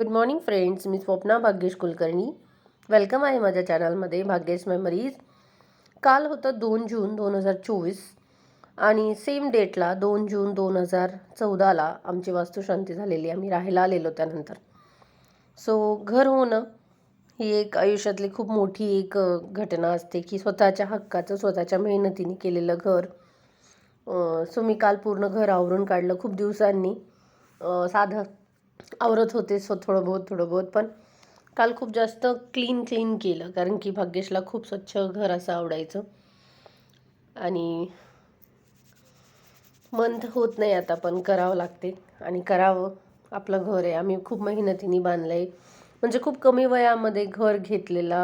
Good morning friends मी Swapna Bhagyesh Kulkarni welcome आहे माझ्या चॅनलमध्ये भाग्येश मेमरीज काल होतं दोन जून दोन हजार चोवीस आणि सेम डेटला दोन जून दोन हजार चौदाला आमची वास्तुशांती झालेली आम्ही राहायला आलेलो त्यानंतर. सो घर होणं ही एक आयुष्यातली खूप मोठी एक घटना असते की स्वतःच्या हक्काचं स्वतःच्या मेहनतीने केलेलं घर. सो मी काल पूर्ण घर आवरून काढलं खूप दिवसांनी. साधं आवरत होते सो थोडं बहुत थोडं बहुत पण काल खूप जास्त क्लीन क्लीन केलं कारण की भाग्येशला खूप स्वच्छ घर असं आवडायचं. आणि मन होत नाही आता पण करावं लागते. आणि करावं आपलं घर आहे. आम्ही खूप मेहनतीने बांधलं आहे म्हणजे खूप कमी वयामध्ये घर घेतलेला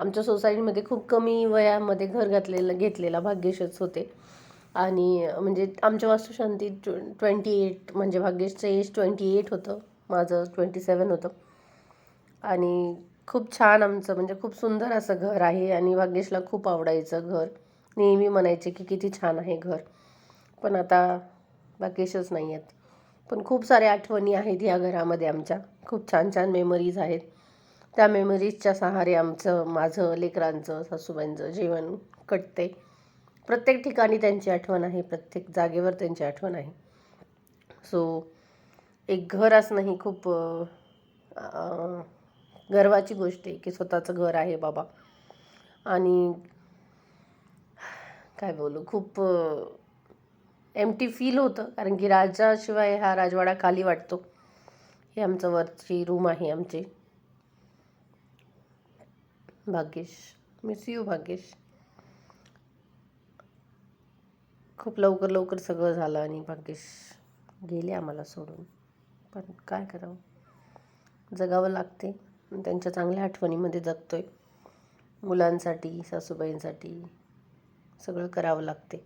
आमच्या सोसायटीमध्ये खूप कमी वयामध्ये घर घातलेलं घेतलेला भाग्येशच होते. आणि म्हणजे आमच्या वास्तुशांती ट्व ट्वेंटी एट म्हणजे भाग्येशचं एज ट्वेंटी एट होतं. माझं ट्वेंटी सेवन होतं. आणि खूप छान आमचं म्हणजे खूप सुंदर असं घर आहे आणि भाग्येशला खूप आवडायचं घर. नेहमी म्हणायचे की किती छान आहे घर. पण आता भाग्येशच नाही आहेत. पण खूप साऱ्या आठवणी आहेत ह्या घरामध्ये आमच्या. खूप छान छान मेमरीज आहेत. त्या मेमरीजच्या सहारे आमचं माझं लेकरांचं सासूबाईंचं जीवन कटते. प्रत्येक ठिकाणी त्यांची आठवण आहे प्रत्येक जागेवर त्यांची आठवण आहे. सो एक घर असणं ही खूप गर्वाची गोष्ट आहे की स्वतःचं घर आहे बाबा. आणि काय बोलू खूप एम टी फील होतं कारण की राजाशिवाय हा राजवाडा खाली वाटतो. हे आमचं वरची रूम आहे आमची. Bhagyesh miss you Bhagyesh. खूप लवकर लवकर सगळं झालं आणि भाग्येश गेले आम्हाला सोडून. पण काय करावं? जगावं लागते. त्यांच्या चांगल्या आठवणीमध्ये जगतोय. मुलांसाठी सासूबाईंसाठी सगळं करावं लागते.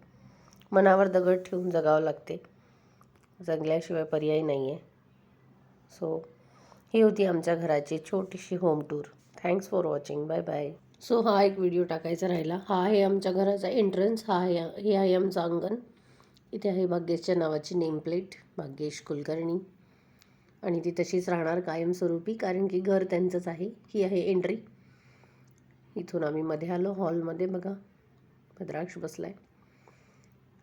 मनावर दगड ठेवून जगावं लागते. जगल्याशिवाय पर्याय नाही आहे सो ही होती आमच्या घराची छोटीशी home tour thanks for watching bye bye so हा एक व्हिडिओ टाकायचा राहिला. हा आहे आमच्या घराचा एंट्रन्स हा आहे हे आहे आमचं अंगण. इथे आहे भाग्येशच्या नावाची नेम प्लेट भाग्येश कुलकर्णी. आणि ती तशीच राहणार कायमस्वरूपी कारण की घर त्यांचंच आहे. ही आहे एंट्री इथून आम्ही मध्ये आलो हॉलमध्ये बघा. भद्राक्ष बसलाय.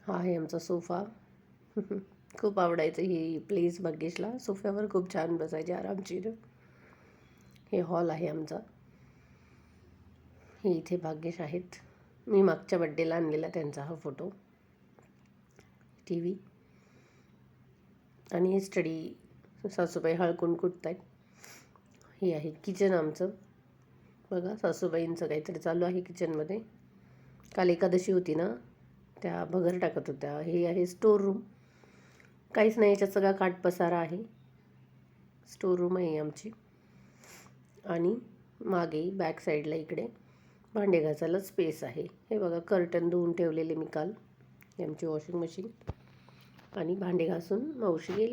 हा आहे आमचा सोफा. खूप आवडायचं ही प्लेस भाग्येशला. सोफ्यावर खूप छान बसायचे आरामशीर. हे हॉल आहे आमचा. हे इथे भाग्यश आहेत. मी मागच्या बड्डेला आणलेला त्यांचा हा फोटो टी व्ही आणि हे स्टडी सासूबाई हळकून कुटत आहेत हे आहे किचन आमचं. बघा सासूबाईंचं काहीतरी चालू आहे किचनमध्ये काल एकादशी होती ना त्या भगर टाकत होत्या. हे आहे स्टोर रूम काहीच नाही याच्यात सगळा काट पसारा आहे. स्टोर रूम आहे आमची. आणि मागे बॅक साईडला इकडे. भांडे घासायला स्पेस आहे. हे बघा कर्टन धुवून ठेवलेले मी काल आमची वॉशिंग मशीन आणि भांडे घासून मावशी गेल्या.